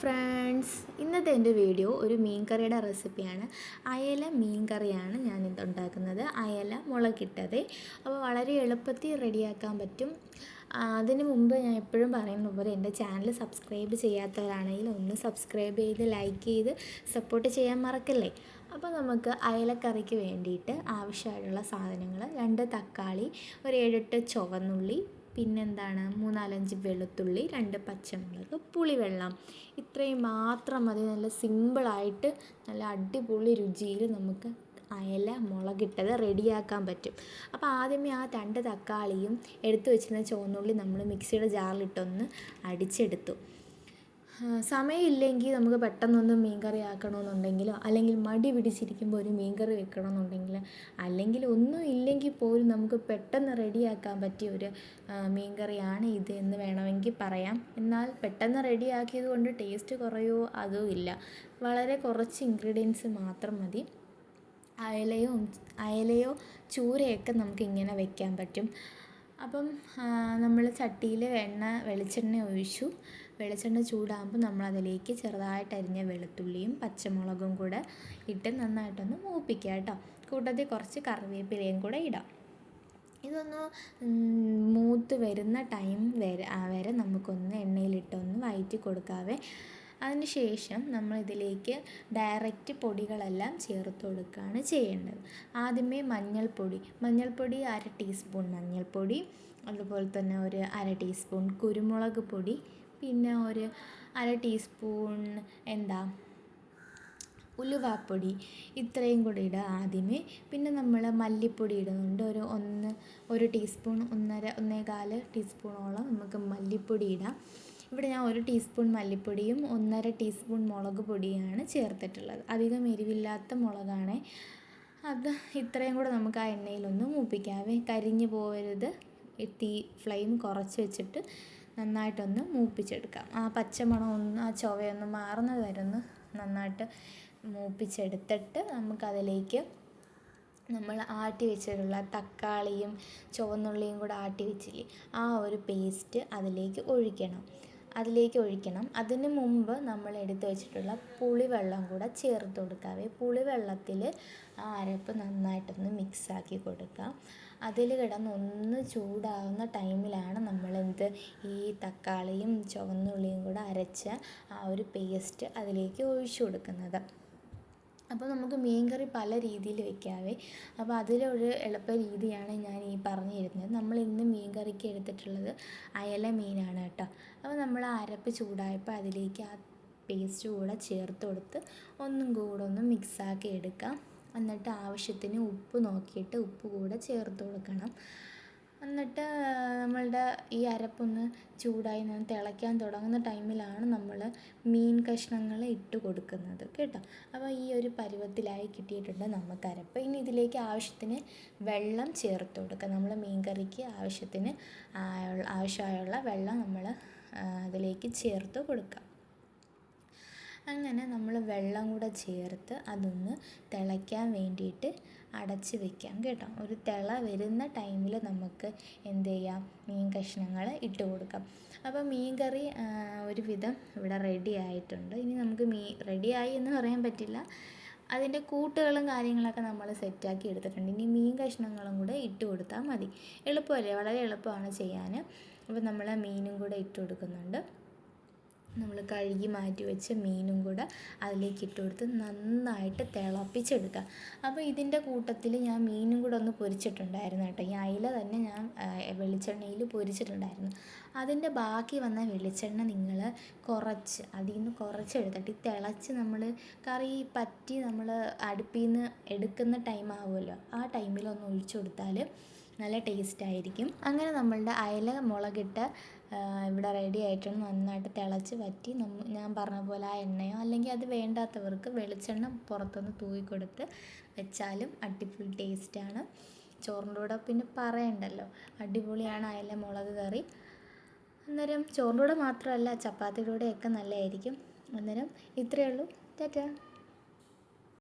Friends ഇന്നത്തെ എന്റെ video ഒരു മീൻ കറിയുടെ റെസിപ്പിയാണ്. അയല മീൻ കറിയാണ് ഞാൻ ഇത് ഉണ്ടാക്കുന്നത്. അയല മുളകിട്ടത്. അപ്പോൾ വളരെ എളുപ്പത്തിൽ റെഡിയാക്കാൻ പറ്റും. അതിന് മുമ്പ് ഞാൻ എപ്പോഴും പറയുന്ന പോലെ എന്റെ ചാനൽ സബ്സ്ക്രൈബ് ചെയ്യാത്തവരാണെങ്കിൽ ഒന്ന് സബ്സ്ക്രൈബ് ചെയ്ത് ലൈക്ക് ചെയ്ത് സപ്പോർട്ട് ചെയ്യാൻ മറക്കല്ലേ? അപ്പോൾ നമുക്ക് അയലക്കറിക്ക് വേണ്ടിയിട്ട് ആവശ്യമായിട്ടുള്ള സാധനങ്ങൾ രണ്ട് തക്കാളി ഒരു ഏഴെട്ട് ചുവന്നുള്ളി പിന്നെന്താണ്? മൂന്നാലഞ്ച് വെളുത്തുള്ളി രണ്ട് പച്ചമുളക് പുളിവെള്ളം ഇത്രയും മാത്രം മതി. നല്ല സിമ്പിളായിട്ട് നല്ല അടിപൊളി രുചിയിൽ നമുക്ക് അയല മുളകിട്ടത് റെഡിയാക്കാൻ പറ്റും. അപ്പോൾ ആദ്യമേ ആ രണ്ട് തക്കാളിയും എടുത്തു വെച്ചിരുന്ന ചുവന്നുള്ളി നമ്മൾ മിക്സിയുടെ ജാറിലിട്ടൊന്ന് അടിച്ചെടുത്തു. സമയമില്ലെങ്കിൽ നമുക്ക് പെട്ടെന്നൊന്ന് മീൻകറി ആക്കണമെന്നുണ്ടെങ്കിലോ അല്ലെങ്കിൽ മടി പിടിച്ചിരിക്കുമ്പോൾ ഒരു മീൻകറി വെക്കണമെന്നുണ്ടെങ്കിൽ അല്ലെങ്കിൽ ഒന്നും ഇല്ലെങ്കിൽ പോലും നമുക്ക് പെട്ടെന്ന് റെഡിയാക്കാൻ പറ്റിയ ഒരു മീൻകറിയാണ് ഇത് എന്ന് വേണമെങ്കിൽ പറയാം. എന്നാൽ പെട്ടെന്ന് റെഡിയാക്കിയത് കൊണ്ട് ടേസ്റ്റ് കുറയോ അതോ ഇല്ല. വളരെ കുറച്ച് ഇൻഗ്രീഡിയൻസ് മാത്രം മതി. അയലയോ അയലയോ ചൂരയൊക്കെ നമുക്ക് ഇങ്ങനെ വെക്കാൻ പറ്റും. അപ്പം നമ്മൾ ചട്ടിയിൽ എണ്ണ വെളിച്ചെണ്ണ ഒഴിച്ചു. വെളിച്ചെണ്ണ ചൂടാകുമ്പോൾ നമ്മൾ അതിലേക്ക് ചെറുതായിട്ട് അരിഞ്ഞ വെളുത്തുള്ളിയും പച്ചമുളകും കൂടെ ഇട്ട് നന്നായിട്ടൊന്ന് മൂപ്പിക്കുക കേട്ടോ. കൂട്ടത്തിൽ കുറച്ച് കറിവേപ്പിലയും കൂടെ ഇടാം. ഇതൊന്ന് മൂത്ത് വരുന്ന ടൈം വരെ വരെ നമുക്കൊന്ന് എണ്ണയിലിട്ടൊന്ന് വഴറ്റി കൊടുക്കാവേ. അതിന് ശേഷം നമ്മൾ ഇതിലേക്ക് ഡയറക്റ്റ് പൊടികളെല്ലാം ചേർത്ത് കൊടുക്കുകയാണ് ചെയ്യേണ്ടത്. ആദ്യമേ മഞ്ഞൾപ്പൊടി മഞ്ഞൾപ്പൊടി അര ടീസ്പൂൺ മഞ്ഞൾപ്പൊടി അതുപോലെ തന്നെ ഒരു അര ടീസ്പൂൺ കുരുമുളക് പൊടി പിന്നെ ഒരു അര ടീസ്പൂൺ എന്താ ഉലുവാപ്പൊടി ഇത്രയും കൂടി ഇടുക ആദ്യമേ. പിന്നെ നമ്മൾ മല്ലിപ്പൊടി ഇടുന്നുണ്ട്. ഒരു ഒന്ന് ഒരു ടീസ്പൂൺ ഒന്നര ഒന്നേകാൽ ടീസ്പൂണോളം നമുക്ക് മല്ലിപ്പൊടി ഇടാം. ഇവിടെ ഞാൻ ഒരു ടീസ്പൂൺ മല്ലിപ്പൊടിയും ഒന്നര ടീസ്പൂൺ മുളക് പൊടിയാണ് ചേർത്തിട്ടുള്ളത്. അധികം എരിവില്ലാത്ത മുളകാണേ. അത് ഇത്രയും കൂടെ നമുക്ക് ആ എണ്ണയിലൊന്ന് മൂപ്പിക്കാവേ. കരിഞ്ഞു പോകരുത്. തീ ഫ്ലെയിം കുറച്ച് വെച്ചിട്ട് നന്നായിട്ടൊന്ന് മൂപ്പിച്ചെടുക്കാം. ആ പച്ചമണം ഒന്ന് ആ ചൊവയൊന്ന് മാറുന്നത് വരെ ഒന്ന് നന്നായിട്ട് മൂപ്പിച്ചെടുത്തിട്ട് നമുക്കതിലേക്ക് നമ്മൾ ആട്ടി വെച്ചിട്ടുള്ള തക്കാളിയും ചുവന്നുള്ളിയും കൂടെ ആട്ടി വെച്ചില്ലേ ആ ഒരു പേസ്റ്റ് അതിലേക്ക് ഒഴിക്കണം. അതിലേക്ക് ഒഴിക്കണം. അതിന് മുമ്പ് നമ്മൾ എടുത്തു വെച്ചിട്ടുള്ള പുളിവെള്ളം കൂടെ ചേർത്ത് കൊടുക്കാവേ പുളിവെള്ളത്തിൽ ആ അരപ്പ് നന്നായിട്ടൊന്ന് മിക്സാക്കി കൊടുക്കാം അതിൽ കിടന്ന് ഒന്ന് ചൂടാവുന്ന ടൈമിലാണ് നമ്മൾ എന്ത് ഈ തക്കാളിയും ചുവന്നുള്ളിയും കൂടെ അരച്ച ആ ഒരു പേസ്റ്റ് അതിലേക്ക് ഒഴിച്ചു കൊടുക്കുന്നത്. അപ്പോൾ നമുക്ക് മീൻകറി പല രീതിയിൽ വെക്കാവേ. അപ്പോൾ അതിലൊരു എളുപ്പ രീതിയാണ് ഞാൻ ഈ പറഞ്ഞു തരുന്നത് നമ്മൾ ഇന്ന് മീൻകറിക്ക് എടുത്തിട്ടുള്ളത് അയല മീനാണ് കേട്ടോ. അപ്പോൾ നമ്മൾ അരപ്പ് ചൂടായപ്പോൾ അതിലേക്ക് ആ പേസ്റ്റ് കൂടെ ചേർത്ത് കൊടുത്ത് ഒന്നും കൂടെ ഒന്ന് മിക്സാക്കി എടുക്കാം. എന്നിട്ട് ആവശ്യത്തിന് ഉപ്പ് നോക്കിയിട്ട് ഉപ്പ് കൂടെ ചേർത്ത് കൊടുക്കണം. എന്നിട്ട് നമ്മളുടെ ഈ അരപ്പൊന്ന് ചൂടായി നിന്ന് തിളയ്ക്കാൻ തുടങ്ങുന്ന ടൈമിലാണ് നമ്മൾ മീൻ കഷ്ണങ്ങൾ ഇട്ട് കൊടുക്കുന്നത് കേട്ടോ. അപ്പോൾ ഈ ഒരു പരുവത്തിലായി കിട്ടിയിട്ടുണ്ട് നമുക്ക് അരപ്പ്. ഇനി ഇതിലേക്ക് ആവശ്യത്തിന് വെള്ളം ചേർത്ത് കൊടുക്കുക. നമ്മൾ മീൻ കറിക്ക് ആവശ്യത്തിന് ആവശ്യമായുള്ള വെള്ളം നമ്മൾ അതിലേക്ക് ചേർത്ത് കൊടുക്കുക. അങ്ങനെ നമ്മൾ വെള്ളം കൂടെ ചേർത്ത് അതൊന്ന് തിളയ്ക്കാൻ വേണ്ടിയിട്ട് അടച്ച് വെക്കാം കേട്ടോ. ഒരു തിള വരുന്ന ടൈമിൽ നമുക്ക് എന്ത് ചെയ്യാം? മീൻ കഷ്ണങ്ങൾ ഇട്ട് കൊടുക്കാം. അപ്പോൾ മീൻ കറി ഒരുവിധം ഇവിടെ റെഡി ആയിട്ടുണ്ട്. ഇനി നമുക്ക് മീ റെഡിയായി എന്ന് പറയാൻ പറ്റില്ല. അതിന്റെ കൂട്ടുകളും കാര്യങ്ങളൊക്കെ നമ്മൾ സെറ്റാക്കി എടുത്തിട്ടുണ്ട്. ഇനി മീൻ കഷ്ണങ്ങളും കൂടെ ഇട്ട് കൊടുത്താൽ മതി. എളുപ്പമല്ലേ? വളരെ എളുപ്പമാണ് ചെയ്യാൻ അപ്പോൾ നമ്മൾ മീനും കൂടെ ഇട്ട് കൊടുക്കുന്നുണ്ട്. നമ്മൾ കഴുകി മാറ്റി വെച്ച മീനും കൂടെ അതിലേക്ക് ഇട്ട് കൊടുത്ത് നന്നായിട്ട് തിളപ്പിച്ചെടുക്കുക അപ്പോൾ ഇതിന്റെ കൂട്ടത്തിൽ ഞാൻ മീനും കൂടെ ഒന്ന് പൊരിച്ചിട്ടുണ്ടായിരുന്നു കേട്ടോ. ഈ അയില തന്നെ ഞാൻ വെളിച്ചെണ്ണയിൽ പൊരിച്ചിട്ടുണ്ടായിരുന്നു. അതിന്റെ ബാക്കി വന്ന വെളിച്ചെണ്ണ നിങ്ങൾ കുറച്ച് അതിൽ നിന്ന് കുറച്ചെടുത്തിട്ട് ഈ തിളച്ച് നമ്മൾ കറി പറ്റി നമ്മൾ അടുപ്പിൽ നിന്ന് എടുക്കുന്ന ടൈം ആവുമല്ലോ. ആ ടൈമിൽ ഒന്ന് ഒഴിച്ചു കൊടുത്താൽ നല്ല ടേസ്റ്റ് ആയിരിക്കും അങ്ങനെ നമ്മളുടെ അയല മുളകിട്ട് ഇവിടെ റെഡി ആയിട്ടുണ്ട്. നന്നായിട്ട് തിളച്ച് വറ്റി. നമ്മ ഞാൻ പറഞ്ഞ പോലെ ആ എണ്ണയോ അല്ലെങ്കിൽ അത് വേണ്ടാത്തവർക്ക് വെളിച്ചെണ്ണ പുറത്തുനിന്ന് തൂവി കൊടുത്ത് വെച്ചാലും അടിപൊളി ടേസ്റ്റാണ് ചോറിന്റെ കൂടെ പിന്നെ പറയണ്ടല്ലോ. അടിപൊളിയാണ് അയല മുളക് കറി. അന്നേരം ചോറിന്റെ കൂടെ മാത്രമല്ല ചപ്പാത്തിയുടെ കൂടെയൊക്കെ നല്ലതായിരിക്കും. അന്നേരം ഇത്രയേ ഉള്ളൂ. ടാറ്റാ.